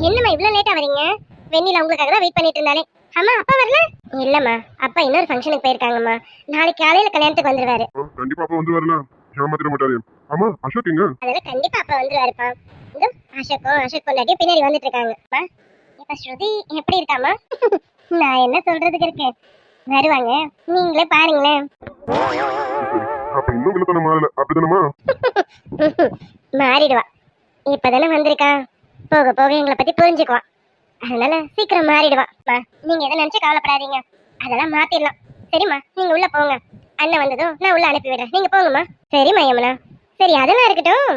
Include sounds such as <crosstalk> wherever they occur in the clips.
என்னம்மா இவ்வளவு லேட்டா வரீங்க வெண்ணில உங்களுக்காக தான் வெயிட் பண்ணிட்டு இருந்தாலே. அம்மா அப்பா வரல? இல்லம்மா அப்பா இன்னொரு ஃபங்க்ஷனுக்கு போயிருக்காங்கம்மா. நாளைக்கு காலையில கல்யாணத்துக்கு வந்துருவாரு. கண்டிப்பா அப்பா வந்து வரல. ஏமாத்திர மாட்டாரு. ஆமா அசோக் எங்க? அதெல்லாம் கண்டிப்பா அப்பா வந்துருவாருப்பா. இதோ அசோக்கும் அசோக் பொண்டாட்டியும் பின்னாடி வந்துட்டு இருக்காங்கப்பா இப்ப ஸ்ருதி எப்படி இருக்காமா <laughs> நான் என்ன சொல்றதுக்கு இருக்கு? வருவாங்க. நீங்களே பாருங்களேன். அப்ப இன்னும் மாறல. அப்படிதானமா <laughs> மாறிடுவா. இப்பதானே வந்திருக்கா. போக போக எங்களை பத்தி புரிஞ்சுக்குவா அதனால சீக்கிரம் மாறிடுவான் அம்மா, நீங்க எதை நினைச்சு கவலைப்படாதீங்க. அதெல்லாம் மாத்திடலாம். சரிம்மா நீங்க உள்ள போங்க. அண்ணன் வந்ததும் நான் உள்ள அனுப்பி விடுறேன் நீங்க போங்கம்மா சரிம்மா யமுனா சரி அதெல்லாம் இருக்கட்டும்.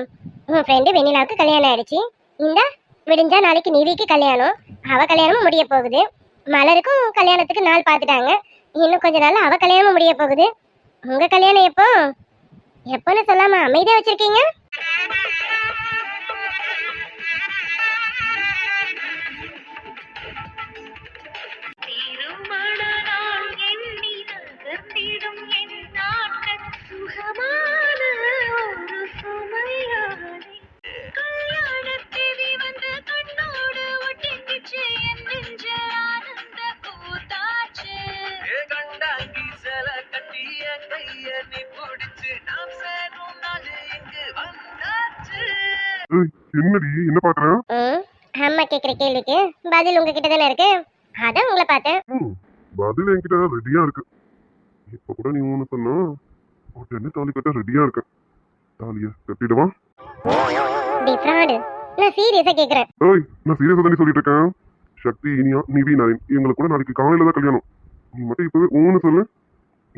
உன் ஃப்ரெண்டு வெண்ணிலாவுக்கு கல்யாணம் ஆயிடுச்சு. இந்த விடிஞ்சா நாளைக்கு நிவிக்கு கல்யாணம். அவ கல்யாணமும் முடிய போகுது. மலருக்கும் கல்யாணத்துக்கு நாள் பார்த்துட்டாங்க. இன்னும் கொஞ்ச நாள் அவ கல்யாணமும் முடிய போகுது. உங்க கல்யாணம் எப்போ? எப்போன்னு சொல்லாம அமைதியா வச்சிருக்கீங்க? என்னடி என்ன பாக்குற? ம், அம்மா கேக்குற கேள்விக்கு பதில் உங்ககிட்ட தானே இருக்கு? அதான் உங்களை பார்த்தேன். ம், பதில் என்கிட்ட ரெடியா இருக்கு. இப்ப கூட நீ ஒண்ணு சொன்னா உடனே தாலி கட்ட ரெடியா இருக்கேன் தாலிய கட்டிடுவா. டி ஃப்ராடு நான் சீரியஸா கேக்குறேன். ஏய் நான் சீரியஸா தானே சொல்லிட்டு இருக்கேன். சக்தி இனியா நிவி நரேன் எங்களுக்கு கூட நாளைக்கு காலையில தான் கல்யாணம். நீ மட்டும் இப்பவே ஊன்னு சொல்லு.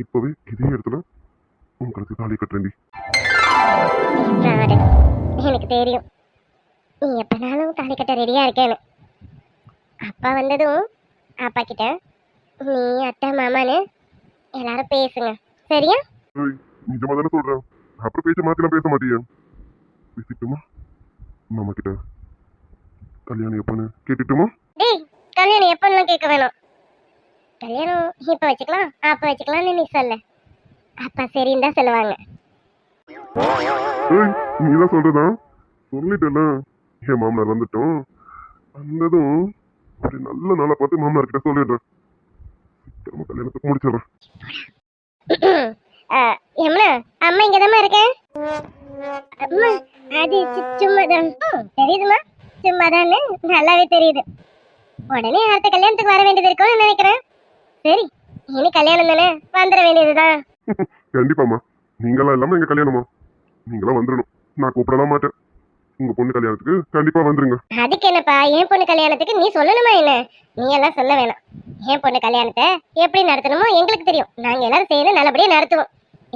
இப்பவே இதே இடத்துல உங்களுக்கு தாலி கட்டுறேன்டி. ஃப்ராடு எனக்கு தெரியும். நீ எப்பனாலும் தாலி கட்ட ரெடியா இருக்கேன்னு அப்பா வந்ததும் அப்பா கிட்ட நீ அத்தை மாமான்னு எல்லாரும் பேசுங்க. சரியா? நிஜமா தானே சொல்றேன் அப்புறம் பேச்ச மாத்திலாம் பேச மாட்டியே? பேசிட்டுமா? மாமா கிட்ட கல்யாணம் எப்பன்னு கேட்டுட்டுமா? டேய் கல்யாணம் எப்போல்லாம் கேட்க வேணாம். கல்யாணம் இப்ப வச்சுக்கலாம் அப்ப வச்சுக்கலாம்னு நீ சொல்லு. அப்பா சரின்னு தான் சொல்லுவாங்க. நீ தான் சொல்றதா? சொல்லிட்டல என் மாமனார் வந்துட்டோம். வந்ததும் ஒரு நல்ல நாளா பார்த்து மாமனார் கிட்ட சொல்லிடுறேன். சீக்கிரமா கல்யாணத்துக்கு முடிச்சிடுறேன். ஆ, யமுனா அம்மா இங்கதாம்மா இருக்கேன் அம்மா அது சும்மாதான். தெரியுதுமா சும்மாதான்னு நல்லாவே தெரியுது. உடனே அடுத்த கல்யாணத்துக்கு வர வேண்டியது இருக்கும்னு நினைக்கிறேன். சரி இனி கல்யாணம் தானே? வந்துட வேண்டியதுதான். <laughs> கண்டிப்பாம்மா. நீங்களாம் இல்லாம எங்க கல்யாணமா? நீங்களாம் வந்துடணும். நான் கூப்பிடலாம் மாட்டேன். உங்க பொண்ணு கல்யாணத்துக்கு கண்டிப்பா வந்துருங்க. அதுக்கு என்னப்பா? என் பொண்ணு கல்யாணத்துக்கு நீ சொல்லணுமா என்ன? நீ எல்லாம் சொல்ல வேணாம். என் பொண்ணு கல்யாணத்தை எப்படி நடத்தணுமோ எங்களுக்கு தெரியும். நாங்க எல்லாரும் சேர்ந்து நல்லபடியா நடத்துவோம்.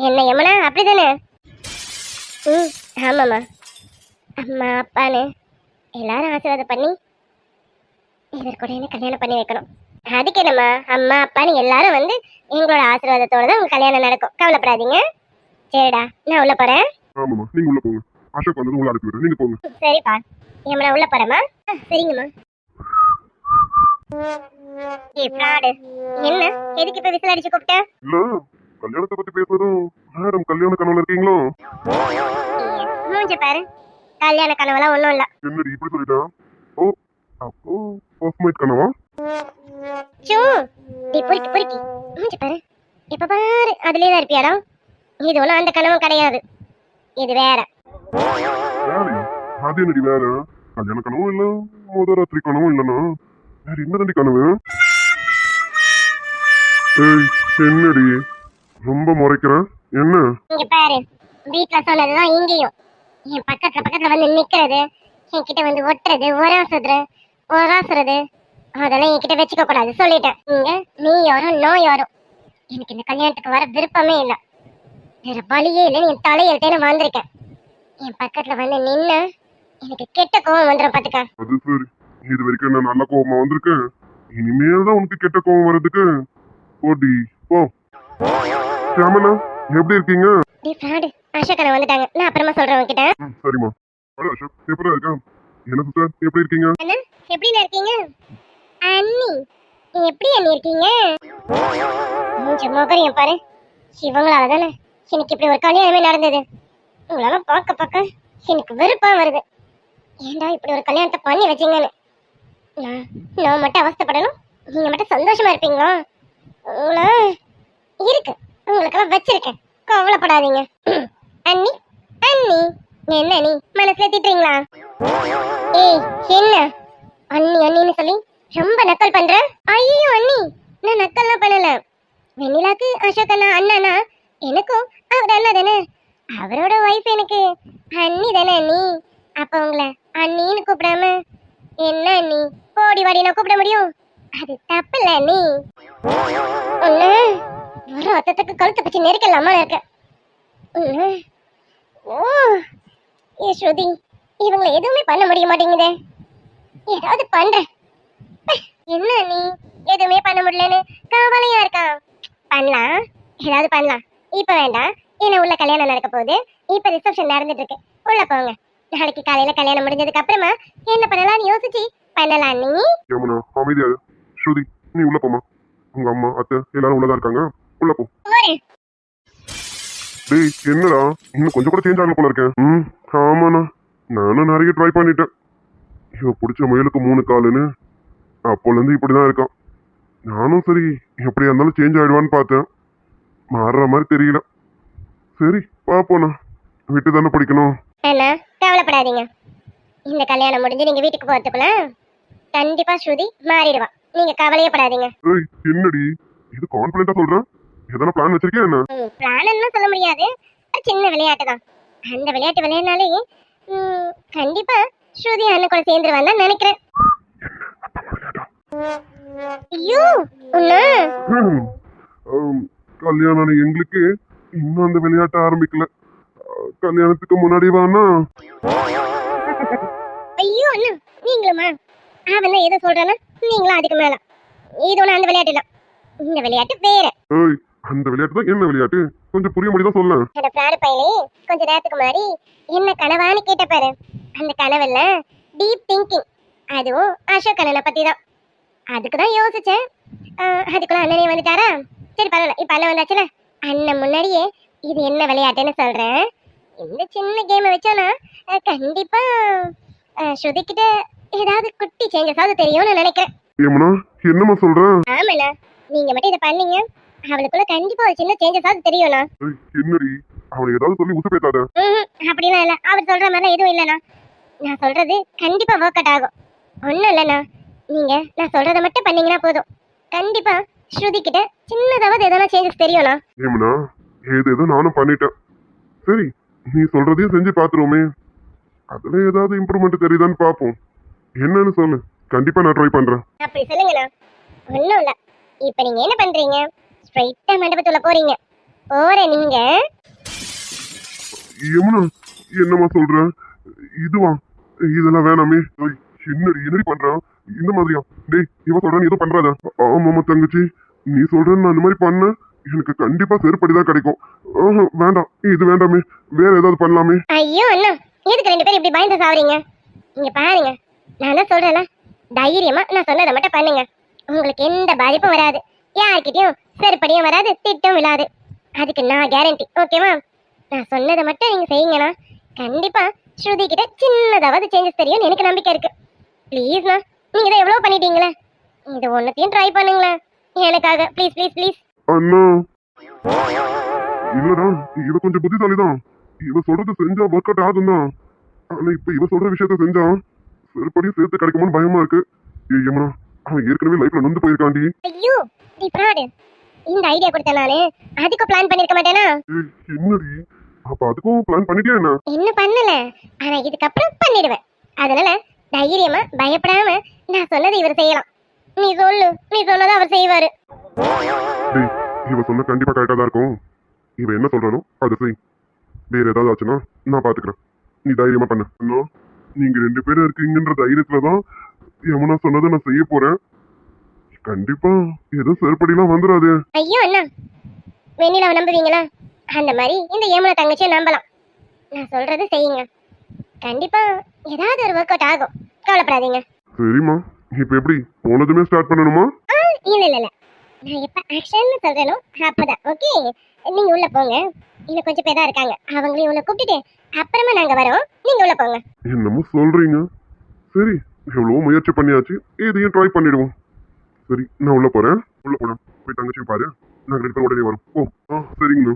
என்ன யமுனா அப்படிதானே? ம் ஆமாம்மா. அம்மா அப்பான்னு எல்லாரும் ஆசீர்வாதம் பண்ணி இதற்கு கூட என்ன கல்யாணம் பண்ணி வைக்கணும். அதுக்கு என்னம்மா? அம்மா அப்பான்னு எல்லாரும் வந்து எங்களோட ஆசீர்வாதத்தோட தான் உங்க கல்யாணம் நடக்கும். கவலைப்படாதீங்க. சரிடா நான் உள்ள போறேன். ஆமாம்மா நீங்க உள்ள போங்க. அசோக் வந்தது உள்ள அனுப்பி விடுறேன். நீங்க போங்க. சரிப்பா. யமுனா உள்ள போறேம்மா. ஆ, சரிங்கம்மா. ஏய் ஃப்ராடு என்ன? எதுக்கு இப்ப விசில் அடிச்சு கூப்பிட்ட? இல்ல கல்யாணத்தை பத்தி பேசுறதும் மேடம் கல்யாண கனவுல இருக்கீங்களோ? மூஞ்ச பாரு. கல்யாண கனவுலாம் ஒண்ணும் இல்ல. என்னடி இப்படி சொல்லிட்டா? ஓ அப்போ ஃபர்ஸ்ட் நைட் கனவா? சூ நீ பொறுக்கி பொறுக்கி மூஞ்ச பாரு. இப்ப பாரு அதுலயே தான் இருப்பியாடா? இது ஒண்ணும் அந்த கனவும் கிடையாது. இது வேற. வேறயா அது என்னடி வேற? கல்யாண கனவும் இல்ல முதராத்திரி கனவும் இல்லனா? வேற என்னதாண்டி கனவு? ஏய் என்னடி? ரொம்ப முறைக்கிற? என்ன? இங்க பாரு வீட்ல சொன்னதுதான் இங்கேயும். என் பக்கத்துல பக்கத்துல வந்து நிக்கிறது என்கிட்ட வந்து ஒட்டுறது ஒராசுறது ஒராசுறது அதெல்லாம் என்கிட்ட வச்சுக்க கூடாது சொல்லிட்டேன். நீங்க நீ யாரும் நோ யாரும். எனக்கு இந்த கல்யாணத்துக்கு வர விருப்பமே இல்லை. வேற வழியே இல்லை என் தலையெழுத்தேன்னு வந்திருக்கேன். என் பக்கத்துல வந்து நின்னு எனக்கு கெட்ட கோவம் வந்துடும் பாத்துக்க. அது சரி. இது வரைக்கும் நான் நல்ல கோவமா வந்திருக்கேன் இனிமேல் தான் உனக்கு கெட்ட கோவம் வர்றதுக்கு. போடி போ. ஷியாமலா எப்படி இருக்கீங்க? டி ஃப்ராடு. அசோகனை வந்துட்டாங்க. நான் அப்புறமா சொல்றேன் உங்ககிட்ட ம், சரிம்மா. ஹலோ அசோக் எப்படி இருக்கா? என்ன சிஸ்டர் எப்படி இருக்கீங்க? அண்ணா எப்படி இருக்கீங்க? அண்ணி எப்படி அண்ணி இருக்கீங்க? மூஞ்ச முகரையும் பாரு. இவங்களால தானே எனக்கு இப்படி ஒரு கல்யாணமே நடந்தது. உங்களெல்லாம் பார்க்க பார்க்க எனக்கு வெறுப்பா வருது. ஏன்டா இப்படி ஒரு கல்யாணத்தை பண்ணி வச்சீங்கன்னு? நான் நான் மட்டும் அவஸ்தைப்படணும். நீங்கள் மட்டும் சந்தோஷமா இருப்பீங்களா? உங்களை இருக்கு. உங்களுக்கெல்லாம் வச்சிருக்கேன். கவலைப்படாதீங்க. அண்ணி அண்ணி. என்ன நீ மனசுல திட்டுறீங்களா? ஏய் என்ன? அண்ணி அண்ணின்னு சொல்லி ரொம்ப நக்கல் பண்ற? ஐயோ அண்ணி நான் நக்கல்லாம் பண்ணல. வெண்ணிலாக்கு அசோக் அண்ணா அண்ணனா எனக்கும் அவர் அண்ணா தானே? அவரோட ஒய்ஃப் எனக்கு அண்ணி தானே அண்ணி? அப்போ உங்களை அண்ணின்னு கூப்பிடாம என்ன அண்ணி? போடி வாடி நான் கூப்பிட முடியும்? அது தப்பு இல்ல அண்ணி. ஒண்ணு ஒரு ஒத்தத்துக்கு கழுத்தை பற்றி நெருக்கலாமா இருக்க? ஓ ஏ ஸ்ருதி இவங்களை எதுவுமே பண்ண முடிய மாட்டேங்குதே. ஏதாவது பண்றேன். என்ன நீ எதுவுமே பண்ண முடியலன்னு கவலையா இருக்கா பண்ணலாம். ஏதாவது பண்ணலாம். இப்ப வேண்டாம். ஏன்னா உள்ள கல்யாணம் நடக்க போகுது. இப்ப ரிசப்ஷன் நடந்துட்டு இருக்கு உள்ள போங்க. நாளைக்கு காலையில கல்யாணம் முடிஞ்சதுக்கு அப்புறமா என்ன பண்ணலாம்னு யோசிச்சு பண்ணலாம் நீ? யமுனா அமைதியா. ஸ்ருதி நீ உள்ள போமா உங்க அம்மா அத்தை எல்லாரும் உள்ளதா இருக்காங்க? உள்ள போ. டேய் என்னடா? இன்னும் கொஞ்சம் கூட சேஞ்ச் ஆகல போல இருக்கேன் ம் ஆமாண்ணா. நானும் நிறைய ட்ரை பண்ணிட்டேன். இவன் பிடிச்ச முயலுக்கு மூணு காலுன்னு. அப்போலேருந்து இப்படி தான் இருக்கான். நானும் சரி எப்படியா இருந்தாலும் சேஞ்ச் ஆயிடுவான்னு பார்த்தேன். மாறுற மாதிரி தெரியல. சரி பாப்போண்ணா விட்டு தானே படிக்கணும்? அண்ணா கவலைப்படாதீங்க. இந்த கல்யாணம் முடிஞ்சு நீங்க வீட்டுக்கு போறதுக்குள்ள கண்டிப்பா ஸ்ருதி மாறிடுவா. நீங்க கவலையே படாதீங்க. ஏய் என்னடி? இது கான்ஃபிடென்ட்டா சொல்றேன் எதனா பிளான் வச்சிருக்கியா என்ன? பிளான் சொல்ல முடியாது. ஒரு சின்ன விளையாட்டு தான். அந்த விளையாட்டு விளையாடினாலே கண்டிப்பா ஸ்ருதி அண்ணன் கூட சேர்ந்துருவான்னு தான் நினைக்கிறேன். ஐயோ கல்யாணம் எங்களுக்கு இன்னும் அந்த விளையாட்ட ஆரம்பிக்கல. கல்யாணத்துக்கு முன்னாடி வானா? ஐயோ அண்ணா நீங்களுமா அவன் எதை சொல்றானா நீங்களும் அதுக்கு மேல. இது ஒண்ணு அந்த விளையாட்டு இல்ல. இந்த விளையாட்டு வேற. ஏய் அந்த விளையாட்டு தான் என்ன விளையாட்டு? கொஞ்சம் புரிய முடியுதா சொல்ல? என்னோட பிராடு கொஞ்ச நேரத்துக்கு முன்னாடி என்ன கனவான்னு கேட்ட பாரு. அந்த கனவுல டீப் திங்கிங் அதுவும் அசோக் அண்ணனை பத்தி தான். அதுக்கு தான் யோசிச்சேன். அதுக்குள்ள அண்ணனே வந்துட்டாரா? சரி பரவாயில்ல இப்ப அண்ணன் வந்தாச்சுல. அண்ணன் முன்னாடியே இது என்ன விளையாட்டுன்னு சொல்றேன். இந்த சின்ன கேமை வச்சோன்னா அஹ், கண்டிப்பா அஹ், ஸ்ருதி கிட்ட ஏதாவது குட்டி சேஞ்சஸாவது தெரியும்னு நினைக்கிறேன். ஏமனா என்னம்மா சொல்ற? ஆமாண்ணா நீங்க மட்டும் இதை பண்ணீங்க. அவளுக்குள்ள கண்டிப்பா ஒரு சின்ன சேஞ்சஸாவது தெரியும்ண்ணா. என்னடி? அவனை ஏதாவது சொல்லி உசு பேத்தாத அப்படிலாம் இல்ல. அவர் சொல்ற மாதிரிலாம் எதுவும் இல்லைண்ணா. நான் சொல்றது கண்டிப்பா ஒர்க் அவுட் ஆகும். ஒன்றும் இல்லைண்ணா. நீங்க நான் சொல்றதை மட்டும் பண்ணீங்கன்னா போதும். கண்டிப்பா ஸ்ருதி கிட்ட சின்னதாவது எதனா சேஞ்சஸ் தெரியும்ண்ணா ஏமனா ஏது ஏதோ நானும் பண்ணிட்டேன். சரி நீ சொல்றதையும் செஞ்சு பாத்துருவோமே. அதுல ஏதாவது இம்ப்ரூவ்மெண்ட் தெரியுதான்னு பாப்போம். என்னன்னு சொல்லு. கண்டிப்பா நான் ட்ரை பண்றேன். அப்படி சொல்லுங்கண்ணா. ஒன்றும் இல்ல. இப்போ நீங்க என்ன பண்றீங்க? ஸ்ட்ரைட்டா மண்டபத்துள்ள போறீங்க. போற நீங்க. யமுனா என்னம்மா சொல்ற? இதுவா? இதெல்லாம் வேணாமே. என்னடி என்னடி பண்றான் இந்த மாதிரியா? டேய் இவ சொல்ற நீ ஏதோ பண்றாத ஆமாமா தங்கச்சி. நீ சொல்ற நான் அந்த மாதிரி பண்ண எனக்கு கண்டிப்பா செருப்படி தான் கிடைக்கும். வேண்டாம். இது வேண்டாமே. வேற ஏதாவது பண்ணலாமே. ஐயோ அண்ணா. எதுக்கு ரெண்டு பேரும் இப்படி பயந்து சாவறீங்க? இங்க பாருங்க. நான் தான் சொல்றேன்ல தைரியமா நான் சொன்னதை மட்டும் பண்ணுங்க. உங்களுக்கு எந்த பாதிப்பும் வராது. யார்கிட்டயும் செருப்படியும் வராது திட்டம் விழாது அதுக்கு நான் கேரண்டி ஓகேவா நான் சொன்னதை மட்டும் நீங்க செய்யுங்கண்ணா. கண்டிப்பா ஸ்ருதி கிட்ட சின்னதாவது சேஞ்சஸ் தெரியும்னு எனக்கு நம்பிக்கை இருக்கு. ப்ளீஸ்ண்ணா நீங்க தான் எவ்வளவு பண்ணிட்டீங்களே? இது ஒன்னத்தையும் ட்ரை பண்ணுங்களேன். எனக்காக. ப்ளீஸ் ப்ளீஸ் ப்ளீஸ் அண்ணா. இல்லடா இவ கொஞ்சம் புத்திசாலிதான். இவ சொல்றது செஞ்சா ஒர்க் அவுட் ஆகும் தான் ஆனா இப்ப இவ சொல்ற விஷயத்த செஞ்சா செருப்படியும் சேர்த்து கிடைக்குமோன்னு பயமா இருக்கு. ஏய் யமுனா அவன் ஏற்கனவே லைஃப்ல நொந்து போயிருக்காண்டி ஐயோ நீ ஃப்ராடு இந்த ஐடியா கொடுத்த நானு. அதுக்கும் பிளான் பண்ணிருக்க மாட்டேனா? என்னடி? அப்ப அதுக்கும் பிளான் பண்ணிட்டியா என்ன? இன்னும் பண்ணல. ஆனா இதுக்கப்புறம் பண்ணிடுவேன். அதனால தைரியமா பயப்படாம நான் சொன்னதை இவர் செய்யலாம். நீ சொல்லு நீ சொன்னதை அவர் செய்வாரு. டேய் இவ சொன்ன கண்டிப்பா கரெக்டா தான் இருக்கும். இவ என்ன சொல்றானோ அதை செய். வேற ஏதாவது ஆச்சுன்னா நான் பாத்துக்கிறேன். நீ தைரியமா பண்ணு. அண்ணா நீங்க ரெண்டு பேரும் இருக்கீங்கன்ற தைரியத்துல தான் யமுனா சொன்னதை நான் செய்ய போறேன். கண்டிப்பா ஏதோ செருப்படிலாம் வந்துடாது ஐயோ அண்ணா. வெண்ணிலாவை நம்புவீங்களா? அந்த மாதிரி இந்த ஏமுன தங்கச்சியை நம்பலாம். நான் சொல்றது செய்யுங்க. கண்டிப்பா ஏதாவது ஒரு ஒர்க் அவுட் ஆகும். கவலைப்படாதீங்க. சரிம்மா. இப்ப எப்படி? போனதுமே ஸ்டார்ட் பண்ணணுமா? இல்ல இல்ல இல்ல. நான் எப்ப ஆக்ஷன் சொல்றேனோ அப்பதான். ஓகே நீங்க உள்ள போங்க. இன்னும் கொஞ்சம் பேர் தான் இருக்காங்க. அவங்களையும் உள்ள கூப்பிட்டுட்டு அப்புறமா நாங்க வரோம். நீங்க உள்ள போங்க. என்னமோ சொல்றீங்க. சரி எவ்வளவோ முயற்சி பண்ணியாச்சு. இதையும் ட்ரை பண்ணிடுவோம். சரி நான் உள்ள போறேன். உள்ள போலாம் போய் தங்கச்சியும் பாரு. நாங்க ரெண்டு பேரும் உடனே வரோம். ஓ ஆ சரிங்கண்ணா.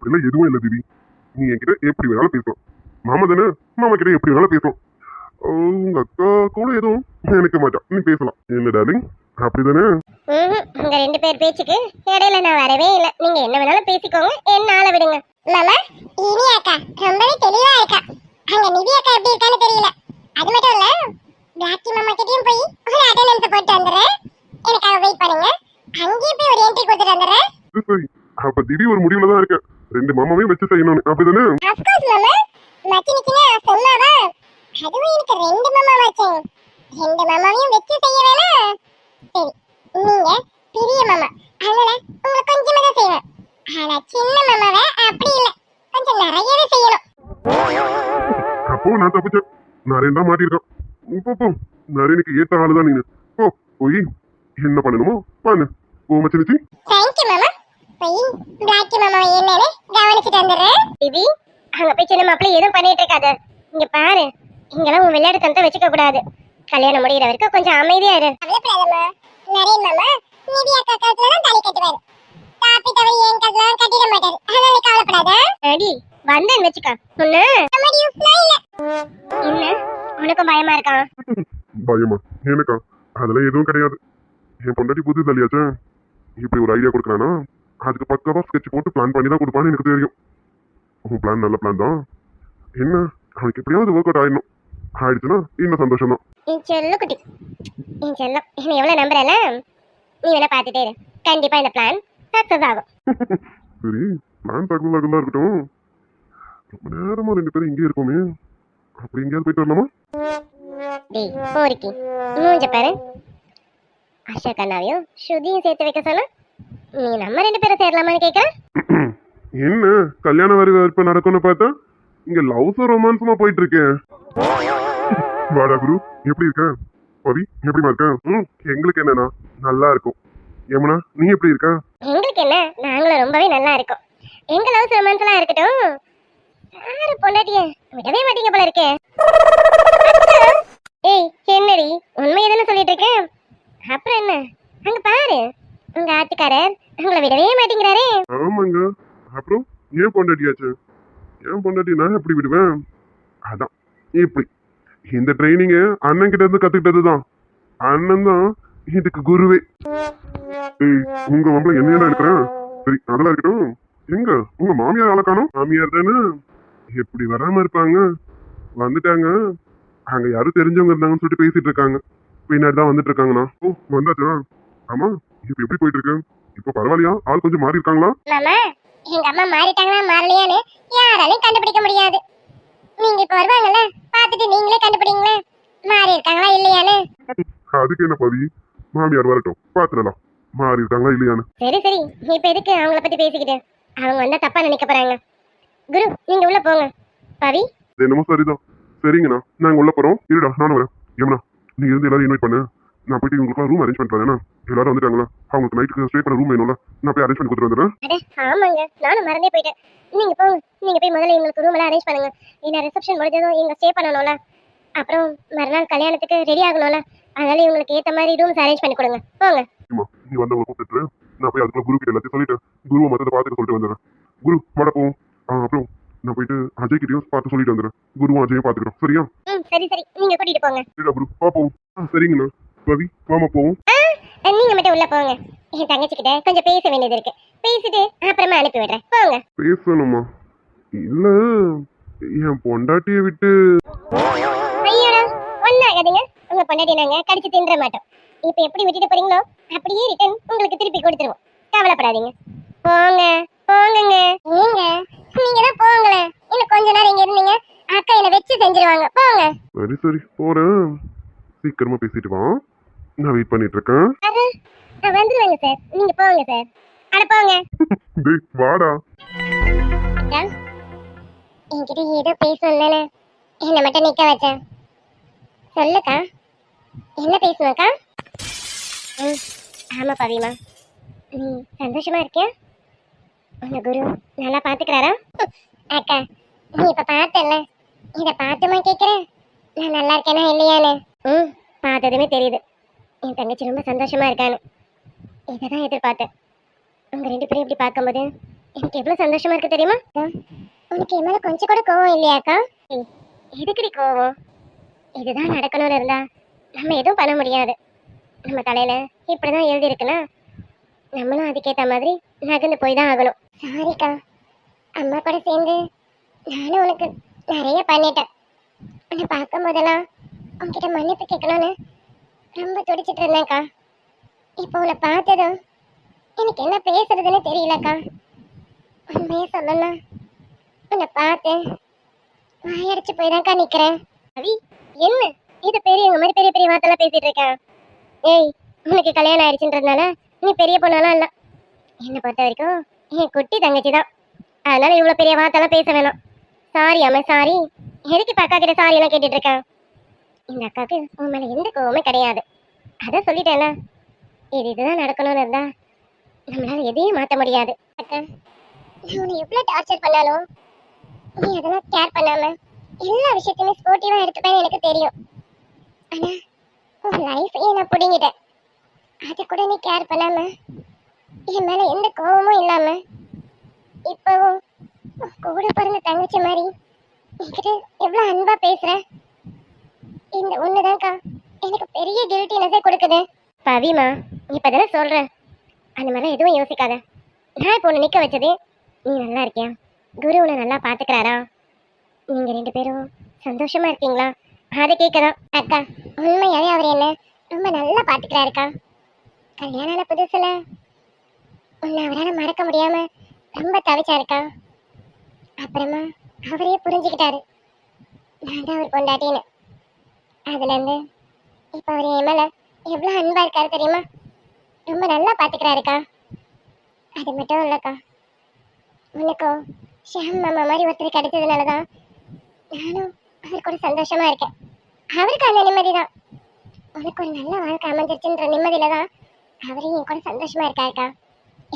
அப்படிலாம் எதுவும் இல்லை தீதி. நீ என்கிட்ட எப்படி வேணாலும் பேசலாம் மாமா தானே மாமா கிட்ட எப்படி வேணாலும் பேசலாம் உங்க அக்கா கூட எதுவும் நினைக்க மாட்டான் நீ பேசலாம். என்ன டார்லிங் அப்படிதானே உங்க ரெண்டு பேர் பேச்சுக்கு இடையில நான் வரவே இல்ல. நீங்க என்ன வேணாலும் பேசிக்கோங்க. என்ன ஆள விடுங்க. மாமா இனி அக்கா ரொம்பவே தெளிவா இருக்கா. அங்க நிதி அக்கா எப்படி இருக்கான்னு தெரியல. அது மட்டும் இல்ல பிளாக்கி மாமா கிட்டயும் போய் ஒரு அட்டெண்டன்ஸ் போட்டு வந்துடுறேன். எனக்காக வெயிட் பண்ணுங்க. அங்கேயும் போய் ஒரு என்ட்ரி கொடுத்துட்டு வந்துடுறேன். சரி அப்ப திடீர் ஒரு முடிவுல தான் இருக்கேன். ரெண்டு மாமாவையும் வச்சு செய்யணும் அப்படிதானே? அதுவும் எனக்கு ரெண்டு மாமா மச்சேன் ரெண்டு மாமாவையும் வச்சு செய்ய வேணாம் சரி நீங்க பெரிய மாமா. அதனால உங்களுக்கு கொஞ்சமா தான் செய்வேன். ஆனா சின்ன மாமாவை அப்படி இல்ல. கொஞ்சம் நிறையவே செய்யணும். அப்போ நான் தப்பிச்சேன். நரேன் தான் மாட்டிருக்கான் இப்போ போ நரேனுக்கு ஏத்த ஆளுதான் நீனு. போ போய். என்ன பண்ணணுமோ பண்ணு. தேங்க்யூ மாமா போய் பிளாக்கி மாமா என்னன்னு கவனிச்சுட்டு வந்துடுறேன். பிபி அங்க போய் சின்ன மாப்பிள்ளை எதுவும் பண்ணிட்டு இருக்காது. இங்க பாரு இங்கெல்லாம் உன் விளையாட்டு தனத்தை வச்சுக்க கூடாது. கல்யாணம் முடிகிற வரைக்கும் கொஞ்சம் அமைதியா இரு. கவலைப்படாதம்மா. நரேன் மாமா நிதி அக்கா கழுத்துல தான் தாலி கட்டுவாரு. காப்பி தவறி என் கழுத்துல கட்டிட மாட்டாரு. அதனால கவலைப்படாத. அடி வந்தேன்னு வச்சுக்க. உன்ன? என்ன உனக்கும் பயமா இருக்கா? <laughs> பயமா. எனக்கா? அதெல்லாம் எதுவும் கிடையாது. என் பொண்டாட்டி புது தள்ளியாச்சே இப்படி ஒரு ஐடியா கொடுக்குறானா? அதுக்கு பக்கவா ஸ்கெட்ச் போட்டு பிளான் பண்ணி தான் கொடுப்பான்னு எனக்கு தெரியும். உன் பிளான் நல்ல பிளான் தான். என்ன? அவனுக்கு எப்படியாவது ஒர்க் அவுட் ஆயிடணும். ஆயிடுச்சுன்னா இன்னும் சந்தோஷம் தான். என் செல்ல குட்டி. என் செல்லம் என்ன எவ்வளவு நம்புறல நீ வேணா பார்த்துட்டே இரு. கண்டிப்பா இந்த பிளான் சக்சஸ் ஆகும். <laughs> சரி பிளான் சக்ஸஸ் ஆகுதா இருக்கட்டும். ரொம்ப நேரமா ரெண்டு பேரும் இங்கே இருக்கோமே. அப்படி எங்கேயாவது போயிட்டு வரலாமா? டேய் போரிக்கி. மூஞ்ச பாரு. அசோக் அண்ணாவையும் ஸ்ருதியும் சேர்த்து வைக்க சொன்னா நீ நம்ம ரெண்டு பேரும் சேரலாமான்னு கேட்க <clears throat> என்ன? கல்யாண வரவேற்பு நடக்கும்னு பார்த்தா இங்க லவ்ஸும் ரொமான்ஸுமா போயிட்டு இருக்கேன் <laughs> வாடா குரு எப்படி இருக்க? பவி எப்படிமா இருக்க? ம் எங்களுக்கு என்னன்னா நல்லா இருக்கும். யமுனா நீ எப்படி இருக்க? எங்களுக்கு என்ன? நாங்களும் ரொம்பவே நல்லா இருக்கோம். எங்க லவ் ரொமான்ஸ் எல்லாம் இருக்கட்டும். யாரு பொண்டாட்டிய? விடவே மாட்டீங்க போல இருக்கே. ஏய் என்னடி? உண்மையை தானே சொல்லிட்டு இருக்கேன். அப்புறம் என்ன? அங்க பாரு. உங்க ஆத்துக்காரர் உங்களை விடவே மாட்டேங்கிறாரே. ஆமாங்க. அப்புறம் ஏன் பொண்டாட்டியாச்சு ஏன் பொண்டாட்டி நான் எப்படி விடுவேன்? அதான் இப்படி. இந்த ட்ரைனிங்க அண்ணன் கிட்ட இருந்து கத்துக்கிட்டது தான் அண்ணன் தான் இதுக்கு குருவே. ஏய் உங்க வம்பல என்னையா இருக்கிறேன் சரி அதெல்லாம் இருக்கட்டும். எங்க? உங்க மாமியார் ஆளை மாமியார் தானே? எப்படி வராம இருப்பாங்க? வந்துட்டாங்க. அங்க யாரும் தெரிஞ்சவங்க இருந்தாங்கன்னு சொல்லிட்டு பேசிட்டு இருக்காங்க. பின்னாடி தான் வந்துட்டு இருக்காங்கண்ணா. ஓ வந்தாச்சா? ஆமா. இப்ப எப்படி போயிட்டு இருக்கு இப்ப பரவாயில்லையா? ஆள் கொஞ்சம் மாறி இருக்காங்களா? மாமா எங்க அம்மா மாறிட்டாங்களா மாறலையான்னு யாராலையும் கண்டுபிடிக்க முடியாது. நீங்க இப்ப வருவாங்கல்ல பார்த்துட்டு நீங்களே கண்டுபிடிங்களே மாறி இருக்காங்களா இல்லையான்னு? அதுக்கு என்ன பவி? மாமியார் வரட்டும் பாத்துடலாம். மாறி இருக்காங்களா இல்லையான்னு? சரி சரி. இப்ப எதுக்கு அவங்கள பத்தி பேசிக்கிட்டு? அவங்க வந்தா தப்பா நினைக்க போறாங்க. குரு நீங்க உள்ள போங்க. பவி? என்னமோ சரிதான். சரிங்கண்ணா நாங்க உள்ள போறோம். இருடா நானும் வரேன். ஏமண்ணா நீ இருந்து எல்லாரும் இன்வைட் பண்ணு. நான் போயிட்டு உங்களுக்கு ரூம் அரேஞ்ச் பண்ணிட்டு வரேன் எல்லாரும் வந்துட்டாங்களா? அவங்களுக்கு நைட்டுக்கு ஸ்டே பண்ண ரூம் வேணும்ல. நான் போய் அரேஞ்ச் பண்ணி கொடுத்துட்டு வந்துடுறேன். அட ஆமாங்க. நானும் மறந்தே போயிட்டேன். நீங்க போங்க. நீங்க போய் முதல்ல எங்களுக்கு ரூம் எல்லாம் அரேஞ்ச் பண்ணுங்க. ஏன்னா ரிசப்ஷன் முடிஞ்சதும் இங்க ஸ்டே பண்ணணும்ல. அப்புறம் மறுநாள் கல்யாணத்துக்கு ரெடி ஆகணும்ல. அதனால இவங்களுக்கு ஏத்த மாதிரி ரூம்ஸ் அரேஞ்ச் பண்ணி கொடுங்க. போங்க. நீ வந்தவங்க கூப்பிட்டு நான் போய் அதுக்குள்ள குரு கிட்ட எல்லாத்தையும் சொல்லிட்டு குருவை மொத்தத்தை பார்த்துட்டு சொல்லிட்டு வந்துடுறேன். குரு வாடா போவோம் அப்புறம் நான் போயிட்டு அஜய் கிட்டயும் பார்த்து சொல்லிட்டு வந்துடுறேன். குருவும் அஜயும் பார்த்துக்கிறோம். சரியா? சரி சரி. நீங்க கூட்டிட்டு போங்க. சரிடா குரு. ஆ சரிங்கண்ணா. பவி வாமா போவோம். நீங்க மட்டும் உள்ள போங்க. என் தங்கச்சி கிட்ட கொஞ்சம் பேச வேண்டியது இருக்கு. பேசிட்டு அப்புறமா அனுப்பி விடுறேன். போங்க. பேசணுமா? இல்ல என் பொண்டாட்டியை விட்டு. ஐயோடா ஒன்னாகாதுங்க உங்க பொண்டாட்டி நாங்க கடிச்சு தின்ற மாட்டோம். இப்போ எப்படி விட்டுட்டு போறீங்களோ அப்படியே ரிட்டர்ன் உங்களுக்கு திருப்பி கொடுத்துருவோம். கவலைப்படாதீங்க. போங்க போங்கங்க. ஏங்க நீங்க தான் போங்களேன். இன்னும் கொஞ்ச நேரம் இங்க இருந்தீங்க அக்கா என்ன வச்சு செஞ்சிருவாங்க. போங்க. சரி சரி போறேன். சீக்கிரமா பேசிட்டு வா. நான் வெயிட் பண்ணிட்டு இருக்கேன் வந்துருவேங்க சார் நீங்க போங்க சார் அட போங்க. <laughs> டேய் வாடா. என்கிட்ட ஏதோ பேசணும் தானே. என்னை மட்டும் நிக்க வச்சேன் சொல்லுக்கா. என்ன பேசணும்க்கா ம் ஆமா பவிமா. நீ சந்தோஷமா இருக்கியா? உங்க குரு நல்லா பாத்துக்கிறாரா? அக்கா நீ இப்ப பார்த்தல இத பார்த்துமா கேக்குற? நான் நல்லா இருக்கேனா இல்லையான்னு. ம் பார்த்ததுமே தெரியுது. என் தங்கச்சி ரொம்ப சந்தோஷமா இருக்கான்னு. இதை தான் எதிர்பார்த்தேன். உங்க ரெண்டு பேரும் இப்படி பார்க்கும்போது எனக்கு எவ்வளவு சந்தோஷமா இருக்கு தெரியுமா? உனக்கு என் மேல கொஞ்சம் கூட கோவம் இல்லையாக்கா எதுக்குடி கோவம்? இதுதான் நடக்கணும்னு இருந்தா நம்ம எதுவும் பண்ண முடியாது. நம்ம தலையில இப்படிதான் எழுதி இருக்குன்னா நம்மளும் அதுக்கேத்த மாதிரி நகர்ந்து போய் தான் ஆகணும் சாரிக்கா அம்மா கூட சேர்ந்து நானும் உனக்கு நிறைய பண்ணிட்டேன். உன்னை பார்க்கும் போதெல்லாம் உன்கிட்ட மன்னிப்பு கேட்கணும்னு ரொம்ப துடிச்சிட்டு இருந்தேன்க்கா. இப்போ உன்னை பார்த்ததும் எனக்கு என்ன பேசுறதுன்னு தெரியலக்கா. உண்மையே சொல்லணும் உன்னை பார்த்து வாயடிச்சு போய் தான்க்கா நிற்கிறேன் அவி என்ன? இது பெரிய உங்க மாதிரி பெரிய பெரிய வார்த்தைலாம் பேசிட்டு இருக்கேன் ஏய் உனக்கு கல்யாணம் ஆயிடுச்சுன்றதுனால நீ பெரிய பொண்ணாலாம் இல்லை. என்னை பொறுத்த வரைக்கும் என் குட்டி தங்கச்சி தான். அதனால இவ்வளோ பெரிய வார்த்தைலாம் பேச வேணாம். சாரி அம்மா சாரி எதுக்கு இப்ப அக்கா கிட்ட சாரி எல்லாம் கேட்டுட்டு இருக்கேன் இந்த அக்காவுக்கு உன் மேல எந்த கோவமே கிடையாது. அதான் சொல்லிட்டேன்ல இது இதுதான் நடக்கணும்னு இருந்தா நம்மளால எதையும் மாத்த முடியாது. அக்கா நான் உன்னை எவ்வளவு டார்ச்சர் பண்ணாலும் நீ அதெல்லாம் கேர் பண்ணாம எல்லா விஷயத்தையுமே ஸ்போர்ட்டிவா எடுத்துப்பேன்னு எனக்கு தெரியும். ஆனா உன் லைஃபையே நான் பிடிங்கிட்டேன். அது கூட நீ கேர் பண்ணாம என் மேல எந்த கோவமும் இல்லாம இப்பவும் கூட பிறந்த தங்கச்சி மாதிரி என்கிட்ட எவ்வளவு அன்பா பேசுற? இந்த ஒண்ணுதான்க்கா. எனக்கு பெரிய கில்ட்டினஸே கொடுக்குது. பவிமா இப்பதானே சொல்றேன் அந்த மாதிரிலாம் எதுவும் யோசிக்காத. நான் இப்போ உன்னை நிக்க வச்சது நீ நல்லா இருக்கியா? குரு உன்னை நல்லா பாத்துக்கிறாரா? நீங்க ரெண்டு பேரும் சந்தோஷமா இருக்கீங்களா? அதை கேட்கதான். அக்கா உண்மையாவே அவர் என்ன ரொம்ப நல்லா பாத்துக்கிறாருக்கா? கல்யாணம் ஆன புதுசுல. உன்னை அவரால் மறக்க முடியாம ரொம்ப தவிச்சாருக்கா? அப்புறமா அவரே புரிஞ்சுக்கிட்டாரு. நான் தான் அவர் பொண்டாட்டின்னு. அதுலேருந்து இப்போ அவர் என் மேலே எவ்வளோ அன்பாக இருக்காரு தெரியுமா? ரொம்ப நல்லா பார்த்துக்கிறாருக்கா அது மட்டும் இல்லைக்கா. உனக்கும் ஷியாம் மாமா மாதிரி ஒருத்தர் கிடைச்சதுனால தான் நானும் அவர் கூட சந்தோஷமாக இருக்கேன். அவருக்கு அந்த நிம்மதி தான் உனக்கு ஒரு நல்ல வாழ்க்கை அமைஞ்சிருச்சுன்ற நிம்மதியில தான் அவரையும் என் கூட சந்தோஷமாக இருக்காருக்கா.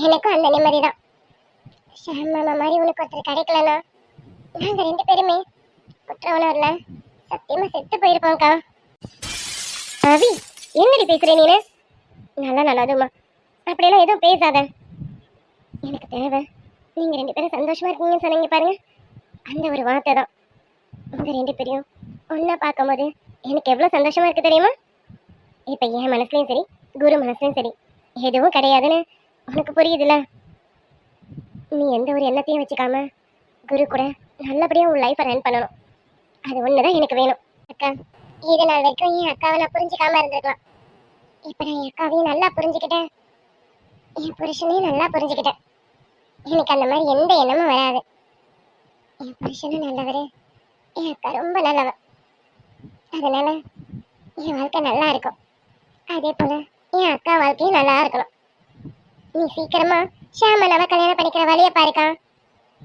எனக்கும் அந்த நிம்மதி தான் ஷியாம் மாமா மாதிரி உனக்கு ஒருத்தர் கிடைக்கலன்னா நாங்கள் ரெண்டு பேருமே குற்ற சத்தியமா செத்து போயிருப்பாங்கக்கா ரவி என்னடி பேசுற நீனு? நல்லா நல்லதுமா அப்படியெல்லாம் எதுவும் பேசாத. எனக்கு தேவை. நீங்க ரெண்டு பேரும் சந்தோஷமா இருக்கீங்கன்னு சொன்னீங்க பாருங்க. அந்த ஒரு வார்த்தை தான் உங்க ரெண்டு பேரையும் ஒன்னா பார்க்கும்போது எனக்கு எவ்வளவு சந்தோஷமா இருக்கு தெரியுமா? இப்ப என் மனசுலயும் சரி குரு மனசுலயும் சரி எதுவும் கிடையாதுன்னு உனக்கு புரியுதுல்ல? நீ எந்த ஒரு எண்ணத்தையும் வச்சுக்காம குரு கூட நல்லபடியா உன் லைஃப்பை ரன் பண்ணணும். அது ஒண்ணுதான் எனக்கு வேணும். அக்கா இது நாள் வரைக்கும் என் அக்காவை நான் புரிஞ்சுக்காம இருந்திருக்கலாம். இப்ப நான் என் அக்காவையும் நல்லா புரிஞ்சுக்கிட்டேன். என் புருஷனையும் நல்லா புரிஞ்சுக்கிட்டேன். எனக்கு அந்த மாதிரி எந்த எண்ணமும் வராது. என் புருஷனும் நல்லவர். என் அக்கா ரொம்ப நல்லவன் அதனால என் வாழ்க்கை நல்லா இருக்கும். அதே போல என் அக்கா வாழ்க்கையும் நல்லா இருக்கணும். நீ சீக்கிரமா ஷியாமனாவை கல்யாணம் பண்ணிக்கிற வழியை பாருக்கா.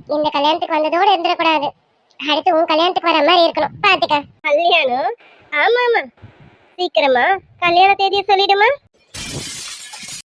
இந்த கல்யாணத்துக்கு வந்ததோடு இருந்துடக்கூடாது. அடுத்து உன் கல்யாணத்துக்கு வர மாதிரி இருக்கணும். பாத்துக்க. கல்யாணம்? ஆமா ஆமா சீக்கிரமா கல்யாண தேதியை சொல்லிடுமா?